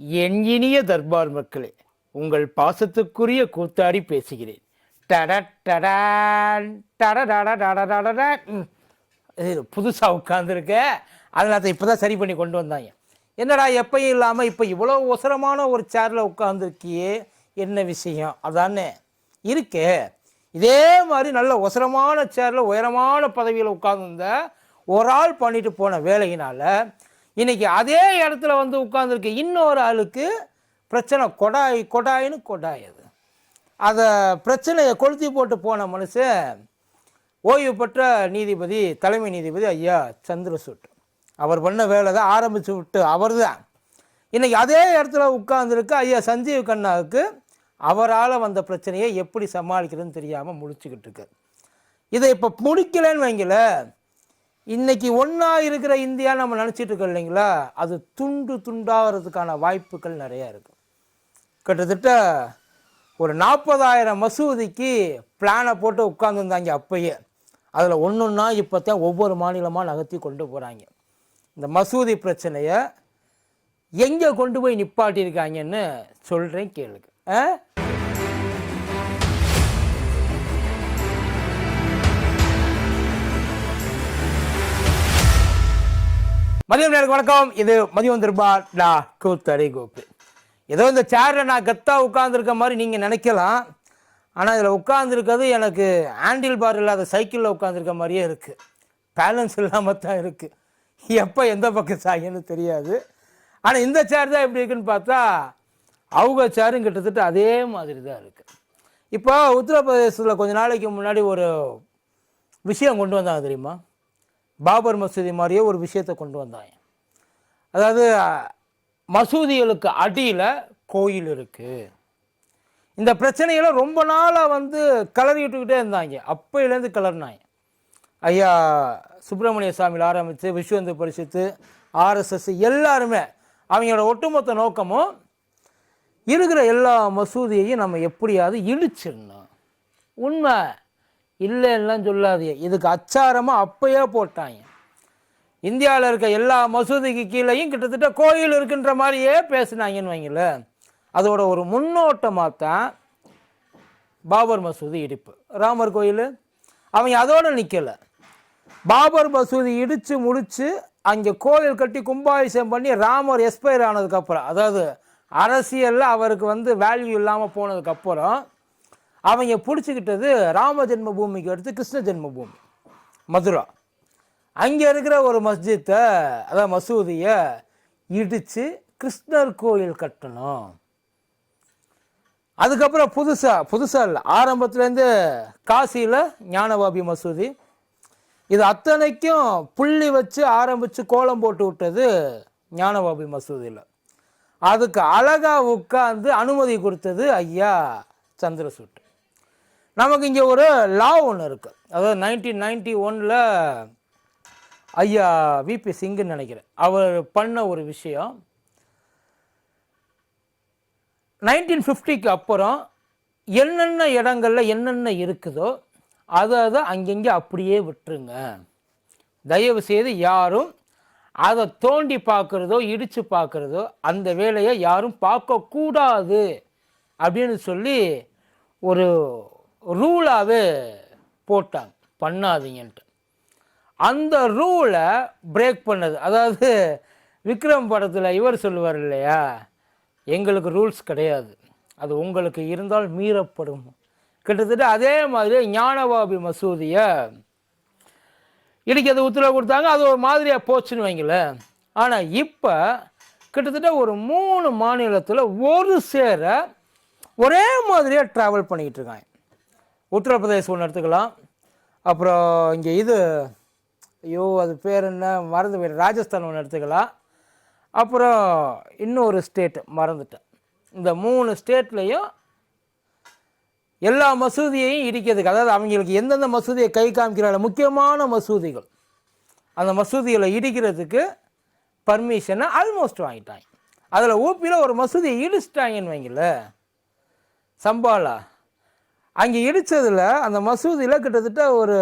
என் இனிய தர்பார் மக்களே உங்கள் பாசத்துக்குரிய கூத்தாடி பேசுகிறேன். டட ம். இது உட்காந்துருக்க அதனால் அதை இப்பதான் சரி பண்ணி கொண்டு வந்தாங்க. என்னடா எப்பயும் இல்லாமல் இப்போ இவ்வளோ ஒசரமான ஒரு சேரில் உட்காந்துருக்கியே என்ன விஷயம்? அதானே. இருக்கே. இதே மாதிரி நல்ல ஒசரமான சேரில் உயரமான பதவியில் உட்காந்துருந்த ஒரு ஆள் பண்ணிட்டு போன வேலையினால் இன்னைக்கு அதே இடத்துல வந்து உட்காந்துருக்கு இன்னொரு ஆளுக்கு பிரச்சனை கொடாய் கொடாயின்னு கொடாய் அது. அதை பிரச்சனையை கொளுத்தி போட்டு போன மனுஷன் ஓய்வு பெற்ற நீதிபதி தலைமை நீதிபதி ஐயா சந்திரசூட். அவர் பண்ண வேலை தான் ஆரம்பித்து விட்டு அவர் தான். இன்றைக்கி அதே இடத்துல உட்கார்ந்துருக்க ஐயா சஞ்சீவ் கண்ணாவுக்கு அவரால் வந்த பிரச்சனையை எப்படி சமாளிக்கிறதுன்னு தெரியாமல் முடிச்சுக்கிட்டு இருக்கு. இதை இப்போ முடிக்கலன்னு வைங்கள இன்றைக்கி ஒன்றா இருக்கிற இந்தியா நம்ம நினச்சிட்டு இருக்கோம் இல்லைங்களா? அது துண்டு துண்டாகிறதுக்கான வாய்ப்புகள் நிறையா இருக்குது கிட்டத்தட்ட ஒரு நாற்பதாயிரம் மசூதிக்கு பிளானை போட்டு உட்காந்துருந்தாங்க அப்பயே. அதில் ஒன்று ஒன்றா இப்போ தான் ஒவ்வொரு மாநிலமாக நகர்த்தி கொண்டு போகிறாங்க இந்த மசூதி பிரச்சனையை எங்கே கொண்டு போய் நிப்பாட்டியிருக்காங்கன்னு சொல்கிறேன் கேளுங்க. ஆ? மதியம் நேருக்கு வணக்கம். இது மதியம் திருபா நான் கூத்தடி கோப்பு ஏதோ இந்த சேரில் நான் கெத்தாக உட்காந்துருக்க மாதிரி நீங்கள் நினைக்கலாம். ஆனால் இதில் உட்காந்துருக்கிறது எனக்கு ஹேண்டில் பார் இல்லாத சைக்கிளில் உட்காந்துருக்க மாதிரியே இருக்குது பேலன்ஸ் இல்லாமல் தான் இருக்குது எப்போ எந்த பக்கம் சாயன்னு தெரியாது. ஆனால் இந்த சேர் தான் எப்படி இருக்குன்னு பார்த்தா அவங்க சேரும் கிட்டத்தட்ட அதே மாதிரி தான் இருக்குது இப்போ உத்தரப்பிரதேசத்தில் கொஞ்ச நாளைக்கு முன்னாடி ஒரு விஷயம் கொண்டு வந்தாங்க தெரியுமா? பாபர் மசூதி மாதிரியே ஒரு விஷயத்தை கொண்டு வந்தாங்க. அதாவது மசூதிகளுக்கு அடியில் கோயில் இருக்குது இந்த பிரச்சனைகளை ரொம்ப நாளாக வந்து கிளறி விட்டுக்கிட்டே இருந்தாங்க. அப்பையிலேருந்து கிளறினாங்க ஐயா சுப்பிரமணிய சாமியில் ஆரம்பித்து விஸ்வந்து பரிசுத்து ஆர்எஸ்எஸ் எல்லாருமே அவங்களோட ஒட்டுமொத்த நோக்கமும் இருக்கிற எல்லா மசூதியையும் நம்ம எப்படியாவது இழிச்சிடணும் உண்மை. இல்லைன்னுலாம் சொல்லாதீங்க. இதுக்கு அச்சாரமாக அப்பயே போட்டாங்க. இந்தியாவில் இருக்க எல்லா மசூதிக்கு கீழேயும் கிட்டத்தட்ட கோயில் இருக்குன்ற மாதிரியே பேசினாங்கன்னு வைங்களேன். அதோட ஒரு முன்னோட்டமாக தான் பாபர் மசூதி இடிப்பு. ராமர் கோயில்? அவங்க அதோடு நிற்கலை பாபர் மசூதி இடித்து முடித்து அங்கே கோயில் கட்டி கும்பாபிஷேகம் பண்ணி ராமர் எக்ஸ்பயர் ஆனதுக்கப்புறம் அதாவது அரசியலில் அவருக்கு வந்து வேல்யூ இல்லாமல் போனதுக்கப்புறம் அவங்க பிடிச்சிக்கிட்டது ராம ஜென்ம பூமிக்கு அடுத்து கிருஷ்ண ஜென்ம பூமி மதுரா. அங்கே இருக்கிற ஒரு மஸ்ஜித்தை அதாவது மசூதியை இடித்து கிருஷ்ணர் கோயில் கட்டணும். அதுக்கப்புறம் புதுசாக புதுசாக இல்லை ஆரம்பத்துலேருந்து காசியில் ஞானவாபி மசூதி. இது அத்தனைக்கும் புள்ளி வச்சு ஆரம்பித்து கோலம் போட்டு விட்டது ஞானவாபி மசூதியில். அதுக்கு அழகாக உட்காந்து அனுமதி கொடுத்தது ஐயா சந்திரசூட். நமக்கு இங்கே ஒரு லா ஒன்று இருக்குது அதாவது நைன்டீன் நைன்டி ஒனில் ஐயா விபி சிங்குன்னு நினைக்கிறேன். அவர் பண்ண ஒரு விஷயம். நைன்டீன் ஃபிஃப்டிக்கு அப்புறம் என்னென்ன இடங்களில் என்னென்ன இருக்குதோ அதை அதை அங்கங்கே அப்படியே விட்டுருங்க. தயவு செய்து யாரும் அதை தோண்டி பார்க்குறதோ இடித்து பார்க்குறதோ அந்த வேலையை யாரும் பார்க்கக்கூடாது அப்படின்னு சொல்லி ஒரு ரூலாகவே போட்டாங்க. பண்ணாதீங்கன்ட்டு. அந்த ரூலை பிரேக் பண்ணது. அதாவது விக்ரம் படத்தில் இவர் சொல்லுவார் இல்லையா? எங்களுக்கு ரூல்ஸ் கிடையாது. அது உங்களுக்கு இருந்தால் மீறப்படும். கிட்டத்தட்ட அதே மாதிரி ஞானவாபி மசூதியை இடிக்கிறது உத்தரவு கொடுத்தாங்க. அது ஒரு மாதிரியாக போச்சுன்னு வைங்களேன். ஆனால் இப்போ கிட்டத்தட்ட ஒரு மூணு மாநிலத்தில் ஒரு சேர ஒரே மாதிரியாக ட்ராவல் பண்ணிக்கிட்டு இருக்காங்க. உத்தரப்பிரதேசம் ஒன்று எடுத்துக்கலாம். அப்புறம் இங்கே இது ஐயோ அது பேர் என்ன? மறந்து போயிடு ராஜஸ்தான் ஒன்று எடுத்துக்கலாம். அப்புறம் இன்னொரு ஸ்டேட்டு மறந்துட்டேன். இந்த மூணு ஸ்டேட்லேயும் எல்லா மசூதியையும் இடிக்கிறதுக்கு அதாவது அவங்களுக்கு எந்தெந்த மசூதியை கை காமிக்கிறாங்க முக்கியமான மசூதிகள். அந்த மசூதிகளை இடிக்கிறதுக்கு பர்மிஷனை ஆல்மோஸ்ட் வாங்கிட்டாங்க. அதில் ஊப்பியில் ஒரு மசூதியை இடிச்சிட்டாங்கன்னு வைங்கள சம்பாலா. அங்கே இடித்ததில் அந்த மசூதியில் கிட்டத்தட்ட ஒரு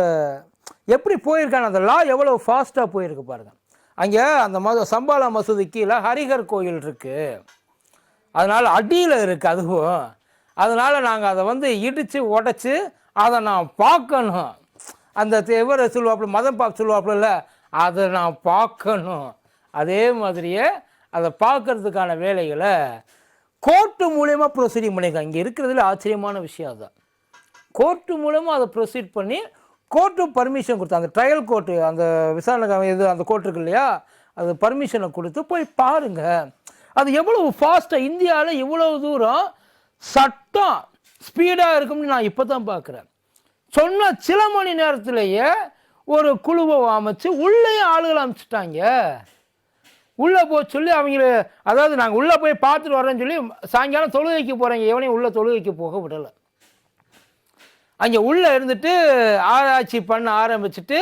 எப்படி போயிருக்காங்க அந்த லா எவ்வளோ ஃபாஸ்ட்டாக போயிருக்கு பாருங்கள் அங்கே அந்த ம சம்பாலா மசூதி கீழே ஹரிஹர் கோயில் இருக்குது அதனால் அடியில் இருக்குது அதுவும். அதனால் நாங்கள் அதை வந்து இடித்து உடச்சி அதை நான் பார்க்கணும். அந்த இவர் சொல்லுவாப்புல மதம் பாப் சொல்லுவாப்புல அதை நான் பார்க்கணும். அதே மாதிரியே அதை பார்க்கறதுக்கான வேலைகளை கோர்ட்டு மூலயமா ப்ரொசீடிங் பண்ணியிருக்காங்க. இங்கே இருக்கிறதுல ஆச்சரியமான விஷயம் அதுதான். கோர்ட்டு மூலமாக அதை ப்ரொசீட் பண்ணி கோர்ட்டு பர்மிஷன் கொடுத்து அந்த ட்ரையல் கோர்ட்டு அந்த விசாரணை இது அந்த கோர்ட் இருக்கு இல்லையா? அது பர்மிஷனை கொடுத்து போய் பாருங்க. அது எவ்வளவு ஃபாஸ்ட்டாக இந்தியாவில் இவ்வளோ தூரம் சட்டம் ஸ்பீடாக இருக்கும்னு நான் இப்போ தான் பார்க்குறேன் சொன்ன சில மணி நேரத்திலேயே ஒரு குழுவை அமைச்சு உள்ளேயும் ஆளுகளை அமைச்சிட்டாங்க. உள்ளே போக சொல்லி அவங்கள அதாவது நாங்கள் உள்ளே போய் பார்த்துட்டு வரேன்னு சொல்லி சாயங்காலம் தொழுகைக்கு போகிறேங்க எவனையும் உள்ளே தொழுகைக்கு போக விடலை. அங்கே உள்ளே இருந்துட்டு ஆராய்ச்சி பண்ண ஆரம்பிச்சுட்டு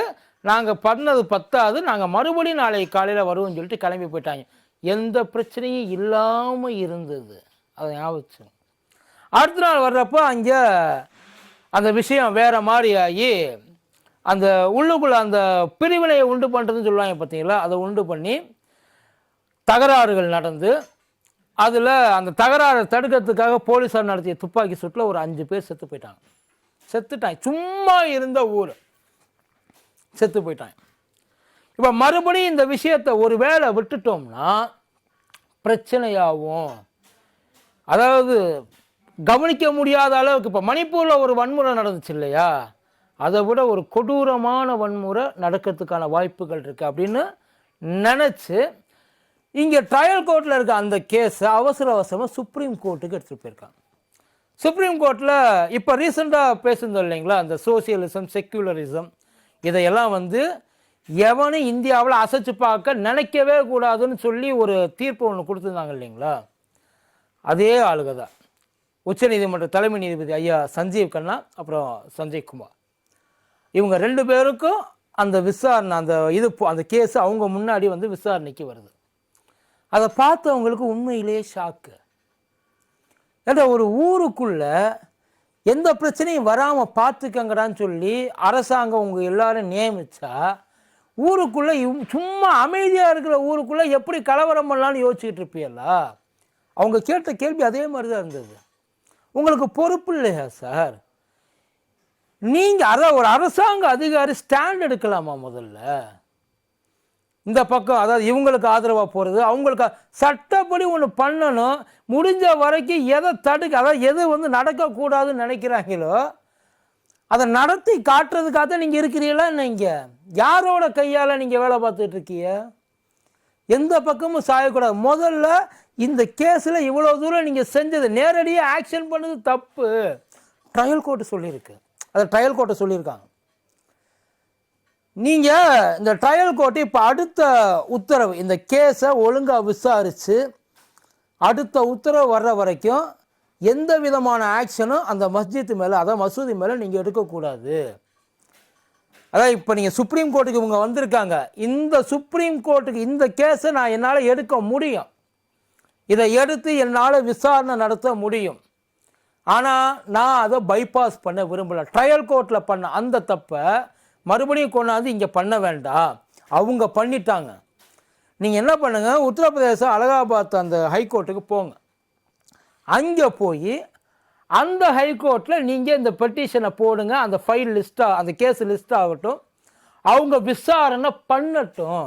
நாங்கள் பண்ணது பத்தாது நாங்கள் மறுபடியும் நாளைக்கு காலையில் வருவோம்னு சொல்லிட்டு கிளம்பி போயிட்டாங்க. எந்த பிரச்சனையும் இல்லாமல் இருந்தது. அதை ஞாபகம் அடுத்த நாள் வர்றப்போ அங்கே அந்த விஷயம் வேறு மாதிரி ஆகி அந்த உள்ளுக்குள்ளே அந்த பிரிவினையை உண்டு பண்ணுறதுன்னு சொல்லுவாங்க பார்த்தீங்களா? அதை உண்டு பண்ணி தகராறுகள் நடந்து அதில் அந்த தகராறு தடுக்கிறதுக்காக போலீஸார் நடத்திய துப்பாக்கி சுட்டில் ஒரு அஞ்சு பேர் செத்து போயிட்டாங்க. செத்துட்டான். சும்மா இருந்த ஊர். செத்து போயிட்டான். இப்போ மறுபடியும் இந்த விஷயத்தை ஒரு வேளை விட்டுட்டோம்னா பிரச்சனையாகும். அதாவது கவனிக்க முடியாத அளவுக்கு இப்போ மணிப்பூரில் ஒரு வன்முறை நடந்துச்சு இல்லையா? அதை விட ஒரு கொடூரமான வன்முறை நடக்கிறதுக்கான வாய்ப்புகள் இருக்குது அப்படின்னு நினச்சி இங்கே ட்ரையல் கோர்ட்டில் இருக்க அந்த கேஸை அவசர அவசரமாக சுப்ரீம் கோர்ட்டுக்கு எடுத்துகிட்டு போயிருக்காங்க. சுப்ரீம் கோர்ட்டில் இப்போ ரீசெண்டாக பேசுனது இல்லைங்களா? அந்த சோசியலிசம் செக்யூலரிசம் இதையெல்லாம் வந்து எவனும் இந்தியாவில் அசைச்சு பார்க்க நினைக்கவே கூடாதுன்னு சொல்லி ஒரு தீர்ப்பு ஒன்று கொடுத்துருந்தாங்க இல்லைங்களா? அதே ஆளுக தான். உச்சநீதிமன்ற தலைமை நீதிபதி ஐயா சஞ்சீவ் கண்ணா அப்புறம் சஞ்சய் குமார். இவங்க ரெண்டு பேருக்கும் அந்த விசாரணை அந்த இது அந்த கேஸ் அவங்க முன்னாடி வந்து விசாரணைக்கு வருது. அதை பார்த்தவங்களுக்கு உண்மையிலேயே ஷாக்கு ஏன்னா ஒரு ஊருக்குள்ள எந்த பிரச்சனையும் வராமல் பார்த்துக்கங்கடான்னு சொல்லி அரசாங்கம் உங்கள் எல்லாரும் நியமித்தா ஊருக்குள்ளே இவ்- சும்மா அமைதியாக இருக்கிற ஊருக்குள்ளே எப்படி கலவரம் பண்ணலாம்னு யோசிச்சுட்டு இருப்பீங்களா அவங்க கேட்ட கேள்வி அதே மாதிரி தான் இருந்தது. உங்களுக்கு பொறுப்பு இல்லையா சார்? நீங்கள் அதான் ஒரு அரசாங்க அதிகாரி ஸ்டாண்ட் எடுக்கலாமா முதல்ல? இந்த பக்கம் அதாவது இவங்களுக்கு ஆதரவாக போகிறது அவங்களுக்கு சட்டப்படி ஒன்று பண்ணணும். முடிஞ்ச வரைக்கும் எதை தடுக்க அதாவது எது வந்து நடக்கக்கூடாதுன்னு நினைக்கிறாங்களோ அதை நடத்தி காட்டுறதுக்காக தான் நீங்கள் இருக்கிறீங்களா நீங்கள் யாரோட கையால் நீங்கள் வேலை பார்த்துட்டு இருக்கீங்க? எந்த பக்கமும் சாயக்கூடாது. முதல்ல இந்த கேஸில் இவ்வளோ தூரம் நீங்கள் செஞ்சது நேரடியாக ஆக்ஷன் பண்ணது தப்பு. ட்ரையல் கோர்ட்டு சொல்லியிருக்கு. அதை ட்ரையல் கோர்ட்டை சொல்லியிருக்காங்க. நீங்கள் இந்த ட்ரையல் கோர்ட்டு இப்போ அடுத்த உத்தரவு இந்த கேஸை ஒழுங்காக விசாரித்து அடுத்த உத்தரவு வர்ற வரைக்கும் எந்த விதமான ஆக்ஷனும் அந்த மஸ்ஜித் மேலே அதான் மசூதி மேலே நீங்கள் எடுக்கக்கூடாது அதான் இப்போ நீங்கள் சுப்ரீம் கோர்ட்டுக்கு இவங்க வந்திருக்காங்க. இந்த சுப்ரீம் கோர்ட்டுக்கு இந்த கேஸை நான் என்னால் எடுக்க முடியும். இதை எடுத்து என்னால் விசாரணை நடத்த முடியும். ஆனால் நான் அதை பைபாஸ் பண்ண விரும்பலை. ட்ரையல் கோர்ட்டில் பண்ண அந்த தப்பை மறுபடியும் கொண்டாந்து இங்கே பண்ண வேண்டாம். அவங்க பண்ணிட்டாங்க. நீங்கள் என்ன பண்ணுங்கள் உத்தரப்பிரதேசம் அலகாபாத் அந்த ஹைகோர்ட்டுக்கு போங்க. அங்கே போய் அந்த ஹைகோர்ட்டில் நீங்கள் இந்த பெட்டிஷனை போடுங்க. அந்த ஃபைல் லிஸ்ட்டாக அந்த கேஸ் லிஸ்ட் ஆகட்டும். அவங்க விசாரணை பண்ணட்டும்.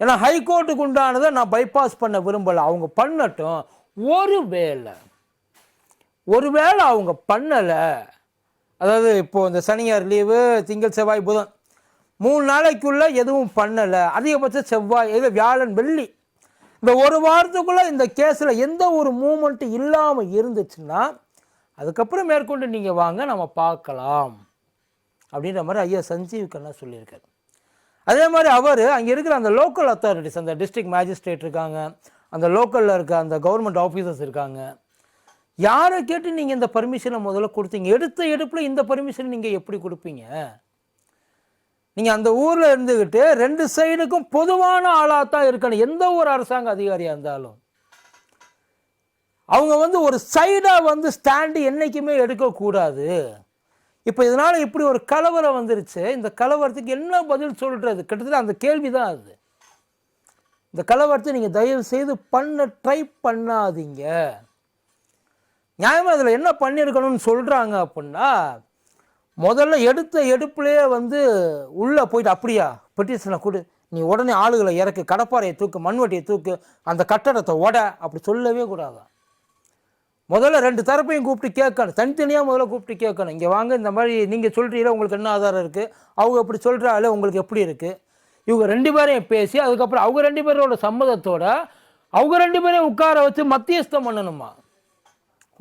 ஏன்னா ஹைகோர்ட்டுக்கு உண்டானதை நான் பைபாஸ் பண்ண விரும்பலை. அவங்க பண்ணட்டும். ஒரு ஒருவேளை ஒருவேளை அவங்க பண்ணலை அதாவது இப்போது இந்த சனியார் லீவு திங்கள் செவ்வாய் புதன். மூணு நாளைக்குள்ளே எதுவும் பண்ணலை. அதிகபட்சம் செவ்வாய் இது வியாழன் வெள்ளி. இந்த ஒரு வாரத்துக்குள்ளே இந்த கேஸில் எந்த ஒரு மூமெண்ட்டும் இல்லாமல் இருந்துச்சுன்னா அதுக்கப்புறம் மேற்கொண்டு நீங்கள் வாங்க நம்ம பார்க்கலாம். அப்படின்ற மாதிரி ஐயா சஞ்சீவ் கண்ணா சொல்லியிருக்காரு. அதே மாதிரி அவர் அங்கே இருக்கிற அந்த லோக்கல் அத்தாரிட்டிஸ் அந்த டிஸ்ட்ரிக்ட் மேஜிஸ்ட்ரேட் இருக்காங்க அந்த லோக்கலில் இருக்க அந்த கவர்மெண்ட் ஆஃபீஸர்ஸ் இருக்காங்க யாரை கேட்டு நீங்கள் இந்த பர்மிஷனை முதல்ல கொடுத்தீங்க? எடுத்த எடுப்பில் இந்த பர்மிஷன் நீங்கள் எப்படி கொடுப்பீங்க? நீங்கள் அந்த ஊரில் இருந்துக்கிட்டு ரெண்டு சைடுக்கும் பொதுவான ஆளாக தான் இருக்கணும். எந்த ஒரு அரசாங்க அதிகாரியாக இருந்தாலும். அவங்க வந்து ஒரு சைடாக வந்து ஸ்டாண்டு என்றைக்குமே எடுக்கக்கூடாது இப்போ இதனால் இப்படி ஒரு கலவரம் வந்துருச்சு. இந்த கலவரத்துக்கு என்ன பதில் சொல்கிறது கிட்டத்தட்ட அந்த கேள்வி தான் அது. இந்த கலவரத்தை நீங்கள் தயவு செய்து பண்ண ட்ரை பண்ணாதீங்க. நியாயமாக அதில் என்ன பண்ணியிருக்கணும்னு சொல்கிறாங்க அப்படின்னா முதல்ல எடுத்த எடுப்புலேயே வந்து உள்ளே போயிட்டு அப்படியா? பெட்டிஷனை கொடு நீ உடனே ஆளுகளை இறக்கு கடப்பாறையை தூக்கு மண்வெட்டியை தூக்கு அந்த கட்டடத்தை உட அப்படி சொல்லவே கூடாது? முதல்ல ரெண்டு தரப்பையும் கூப்பிட்டு கேட்கணும். தனித்தனியாக முதல்ல கூப்பிட்டு கேட்கணும். இங்கே வாங்க இந்த மாதிரி நீங்கள் சொல்கிறீங்களா உங்களுக்கு என்ன ஆதாரம் இருக்குது அவங்க அப்படி சொல்கிறாங்களே உங்களுக்கு எப்படி இருக்குது இவங்க ரெண்டு பேரையும் பேசி அதுக்கப்புறம் அவங்க ரெண்டு பேரோட சம்மதத்தோட அவங்க ரெண்டு பேரையும் உட்கார வச்சு மத்தியஸ்தம் பண்ணணுமா?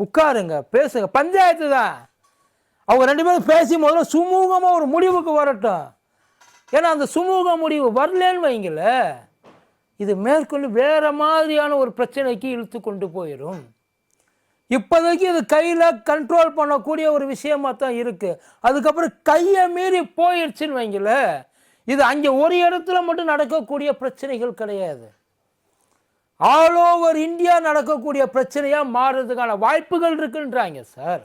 உட்காருங்க பேசுங்க. பஞ்சாயத்து தான். அவங்க ரெண்டு பேரும் பேசி முதல்ல சுமூகமாக ஒரு முடிவுக்கு வரட்டும். ஏன்னா அந்த சுமூக முடிவு வரலன்னு வைங்கள இது மேற்கொண்டு வேறு மாதிரியான ஒரு பிரச்சனைக்கு இழுத்து கொண்டு போயிடும் இப்போதைக்கு இது கையில் கண்ட்ரோல் பண்ணக்கூடிய ஒரு விஷயமா தான் இருக்குது அதுக்கப்புறம் கையை மீறி போயிடுச்சுன்னு வைங்கள இது அங்கே ஒரு இடத்துல மட்டும் நடக்கக்கூடிய பிரச்சனைகள் கிடையாது. ஆல் ஓவர் இந்தியா நடக்கக்கூடிய பிரச்சனையாக மாறுறதுக்கான வாய்ப்புகள் இருக்குன்றாங்க சார்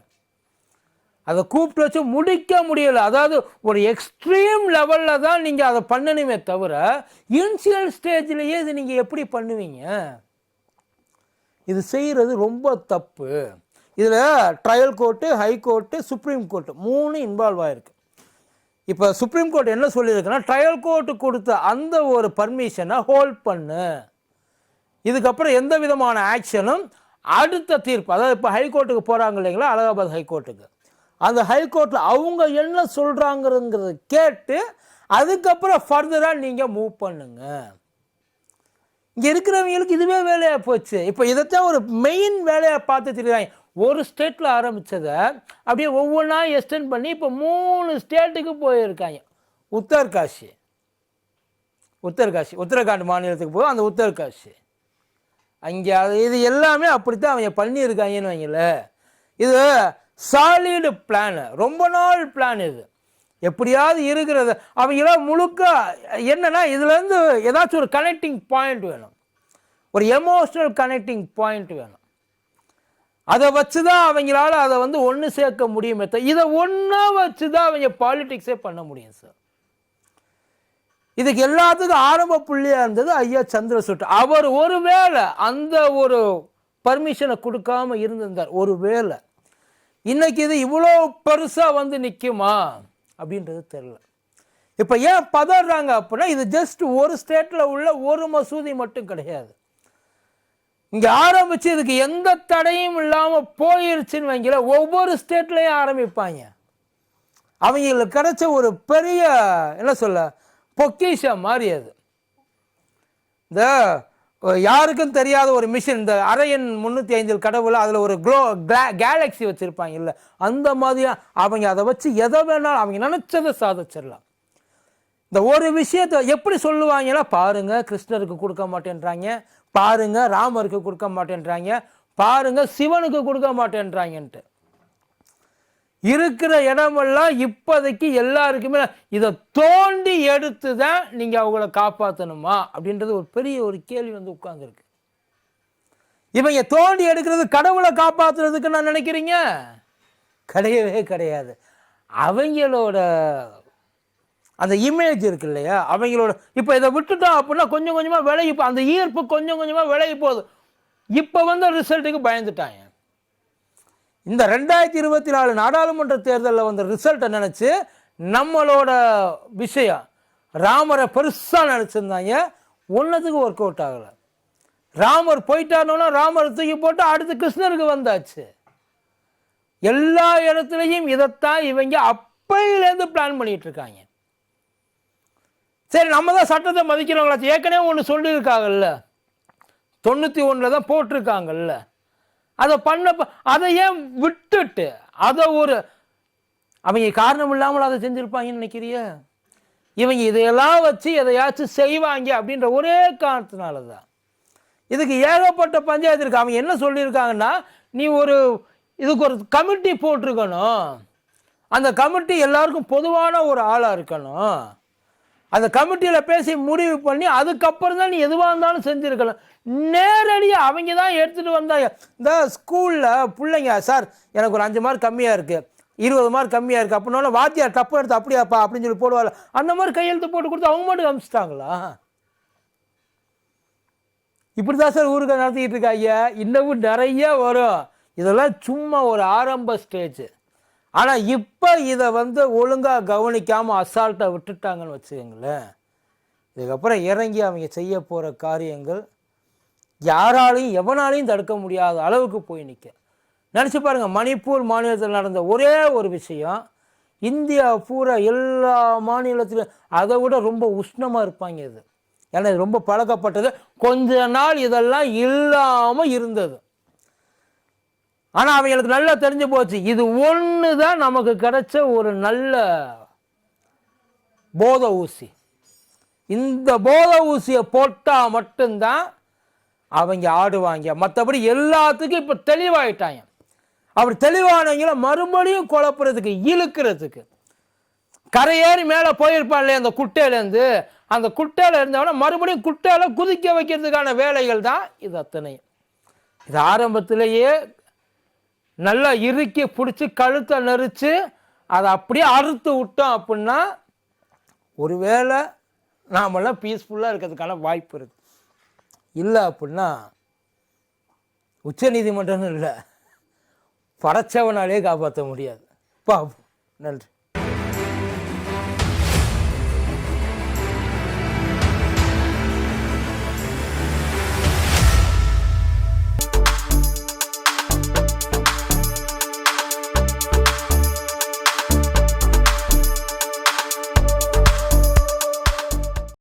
அதை கூப்பிட்டு வச்சு முடிக்க முடியல. அதாவது ஒரு எக்ஸ்ட்ரீம் லெவலில் தான் நீங்கள் அதை பண்ணணுமே தவிர இனிஷியல் ஸ்டேஜ்லேயே இது நீங்கள் எப்படி பண்ணுவீங்க? இது செய்கிறது ரொம்ப தப்பு. இதில் trial court high court supreme court மூணு இன்வால்வ் ஆகிருக்கு இப்போ சுப்ரீம் கோர்ட் என்ன சொல்லியிருக்குன்னா ட்ரையல் கோர்ட்டு கொடுத்த அந்த ஒரு பர்மிஷனை ஹோல்ட் பண்ணு. இதுக்கப்புறம் எந்த விதமான ஆக்ஷனும் அடுத்த தீர்ப்பு அதாவது இப்போ ஹைகோர்ட்டுக்கு போகிறாங்க இல்லைங்களா அலகாபாத் ஹைகோர்ட்டுக்கு அந்த ஹைகோர்ட்டில் அவங்க என்ன சொல்கிறாங்கிறத கேட்டு அதுக்கப்புறம் ஃபர்தராக நீங்கள் மூவ் பண்ணுங்க. இங்கே இருக்கிறவங்களுக்கு இதுவே வேலையாக போச்சு. இப்போ இதைத்தான் ஒரு மெயின் வேலையாக பார்த்து தெரியுறாங்க ஒரு ஸ்டேட்டில் ஆரம்பித்ததை அப்படியே ஒவ்வொன்றா எக்ஸ்டெண்ட் பண்ணி இப்போ மூணு ஸ்டேட்டுக்கு போயிருக்காங்க. உத்தர்காஷி உத்தரகாஷி உத்தரகாண்ட் மாநிலத்துக்கு போய் அந்த உத்தரகாஷி அங்கே அது இது எல்லாமே அப்படித்தான் அவங்க பண்ணியிருக்காங்கன்னு வைங்கள. இது சாலிடு பிளான் ரொம்ப நாள் பிளான் இது. எப்படியாவது இருக்கிறது. அவங்களாம் முழுக்க என்னென்னா இதுலேருந்து ஏதாச்சும் ஒரு கனெக்டிங் பாயிண்ட் வேணும். ஒரு எமோஷ்னல் கனெக்டிங் பாயிண்ட் வேணும். அதை வச்சு தான் அவங்களால அதை வந்து ஒன்று சேர்க்க முடியுமே இதை ஒன்றா வச்சு தான் அவங்க பாலிட்டிக்ஸே பண்ண முடியும் சார் இதுக்கு எல்லாத்துக்கும் ஆரம்ப புள்ளியாக இருந்தது ஐயா சந்திரசூட். அவர் ஒரு வேளை அந்த ஒரு பர்மிஷனை கொடுக்காம இருந்திருந்தார். ஒரு வேளை இன்னைக்கு இது இவ்வளோ பெருசாக வந்து நிற்குமா அப்படின்றது தெரில இப்போ ஏன் பதறாங்க அப்படின்னா இது ஜஸ்ட் ஒரு ஸ்டேட்டில் உள்ள ஒரு மசூதி மட்டும் கிடையாது. இங்கே ஆரம்பித்து இதுக்கு எந்த தடையும் இல்லாமல் போயிருச்சுன்னு வைங்கள ஒவ்வொரு ஸ்டேட்லேயும் ஆரம்பிப்பாங்க. அவங்களுக்கு கிடைச்ச ஒரு பெரிய என்ன சொல்ல பொக்கிஷம் மாதிரி அது. இந்த யாருக்கும் தெரியாத ஒரு மிஷின் இந்த அரையன் முந்நூற்றி ஐந்தில் கடவுள் அதில் ஒரு க்ளோ கேலக்ஸி வச்சுருப்பாங்க இல்லை. அந்த மாதிரியா அவங்க அதை வச்சு எதை வேணாலும் அவங்க நினச்சதை சாதிச்சிடலாம். இந்த ஒரு விஷயத்தை எப்படி சொல்லுவாங்கன்னா பாருங்க கிருஷ்ணருக்கு கொடுக்க மாட்டேன்றாங்க பாருங்க ராமருக்கு கொடுக்க மாட்டேன்றாங்க பாருங்க சிவனுக்கு கொடுக்க மாட்டேன்றாங்கன்ட்டு. இருக்கிற இடமெல்லாம் இப்போதைக்கு எல்லாருக்குமே இதை தோண்டி எடுத்து தான் நீங்கள் அவங்கள காப்பாற்றணுமா அப்படின்றது ஒரு பெரிய ஒரு கேள்வி வந்து உட்காந்துருக்கு இவங்க தோண்டி எடுக்கிறது கடவுளை காப்பாற்றுறதுக்கு நான் நினைக்கிறீங்க? கிடையவே கிடையாது. அவங்களோட அந்த இமேஜ் இருக்கு இல்லையா? அவங்களோட இப்போ இதை விட்டுட்டோம் அப்படின்னா கொஞ்சம் கொஞ்சமாக விலகி அந்த ஈர்ப்பு கொஞ்சம் கொஞ்சமாக விலகி போகுது. இப்போ வந்து ரிசல்ட்டுக்கு பயந்துட்டாங்க. இந்த ரெண்டாயிரத்தி இருபத்தி நாலு நாடாளுமன்ற தேர்தலில் வந்த ரிசல்ட்டை நினச்சி? நம்மளோட விஷயம். ராமரை பெருசாக நினச்சிருந்தாங்க. ஒன்றதுக்கு ஒர்க் அவுட் ஆகலை. ராமர் போயிட்டாருன்னா ராமர் தூக்கி போட்டு அடுத்து கிருஷ்ணருக்கு வந்தாச்சு. எல்லா இடத்துலையும் இதைத்தான் இவங்க அப்பையிலேருந்து பிளான் பண்ணிகிட்ருக்காங்க இருக்காங்க சரி நம்ம தான் சட்டத்தை மதிக்கிறவங்களாச்சு. ஏற்கனவே ஒன்று சொல்லியிருக்காங்கல்ல. தொண்ணூற்றி ஒன்றில் தான் போட்டிருக்காங்கல்ல. அதை பண்ண அதை ஏன் விட்டுட்டு? அதை ஒரு அவங்க காரணம் இல்லாமல் அதை செஞ்சுருப்பாங்கன்னு நினைக்கிறிய? இவங்க இதையெல்லாம் வச்சு எதையாச்சும் செய்வாங்க அப்படின்ற ஒரே காரணத்தினால தான் இதுக்கு ஏகப்பட்ட பஞ்சாயத்து இருக்கு. அவங்க என்ன சொல்லியிருக்காங்கன்னா நீ ஒரு இதுக்கு ஒரு கமிட்டி போட்டிருக்கணும். அந்த கமிட்டி எல்லாருக்கும் பொதுவான ஒரு ஆளாக இருக்கணும். அந்த கமிட்டியில் பேசி முடிவு பண்ணி அதுக்கப்புறம் தான் நீ எதுவாக இருந்தாலும் செஞ்சுருக்கலாம் நேரடியாக அவங்க தான் எடுத்துகிட்டு வந்தாங்க இந்த ஸ்கூலில் பிள்ளைங்க சார் எனக்கு ஒரு அஞ்சு மார்க் கம்மியாக இருக்குது இருபது மார்க் கம்மியாக இருக்குது அப்படின்னாலும் வாத்தியார் தப்பு எடுத்து அப்படியாப்பா? அப்படின்னு சொல்லி போடுவாள். அந்த மாதிரி கையெழுத்து போட்டு கொடுத்து அவங்க மட்டும் அமிச்சிட்டாங்களா இப்படி தான் சார் ஊருக்கு நடத்திக்கிட்டு இருக்காங்க இன்னமும் நிறைய வரும். இதெல்லாம் சும்மா ஒரு ஆரம்ப ஸ்டேஜ் ஆனால் இப்போ இதை வந்து ஒழுங்காக கவனிக்காமல் அசால்ட்டாக விட்டுட்டாங்கன்னு வச்சுக்கோங்களேன். இதுக்கப்புறம் இறங்கி அவங்க செய்ய போகிற காரியங்கள் யாராலையும் எவனாலையும் தடுக்க முடியாத அளவுக்கு போய் நிற்க நினச்சி பாருங்கள் மணிப்பூர் மாநிலத்தில் நடந்த ஒரே ஒரு விஷயம் இந்தியா பூரா எல்லா மாநிலத்திலும் அதை விட ரொம்ப உஷ்ணமாக இருப்பாங்க இது. ஏன்னா இது ரொம்ப பழக்கப்பட்டது. கொஞ்ச நாள் இதெல்லாம் இல்லாமல் இருந்தது. ஆனால் அவங்களுக்கு நல்லா தெரிஞ்சு போச்சு. இது ஒன்று தான் நமக்கு கிடைச்ச ஒரு நல்ல போத ஊசி. இந்த போத ஊசியை போட்டால் மட்டும்தான் அவங்க ஆடுவாங்க மற்றபடி எல்லாத்துக்கும் இப்போ தெளிவாயிட்டாங்க. அப்படி தெளிவானவங்கள மறுபடியும் குழப்புறதுக்கு இழுக்கிறதுக்கு. கரையேறி மேலே போயிருப்பான்ல அந்த குட்டையிலேருந்து. அந்த குட்டையில் இருந்தவன மறுபடியும் குட்டையில் குதிக்க வைக்கிறதுக்கான வேலைகள் தான் இது அத்தனையும். இது ஆரம்பத்திலேயே நல்லா இறுக்கி பிடிச்சி கழுத்தை நெரிச்சு அதை அப்படியே அறுத்து விட்டோம் அப்படின்னா ஒருவேளை நாமெல்லாம் பீஸ்ஃபுல்லாக இருக்கிறதுக்கான வாய்ப்பு இருக்குது இல்லை அப்படின்னா உச்ச நீதிமன்றம்னு இல்லை. படைச்சவனாலே காப்பாற்ற முடியாது. பாபு நன்றி.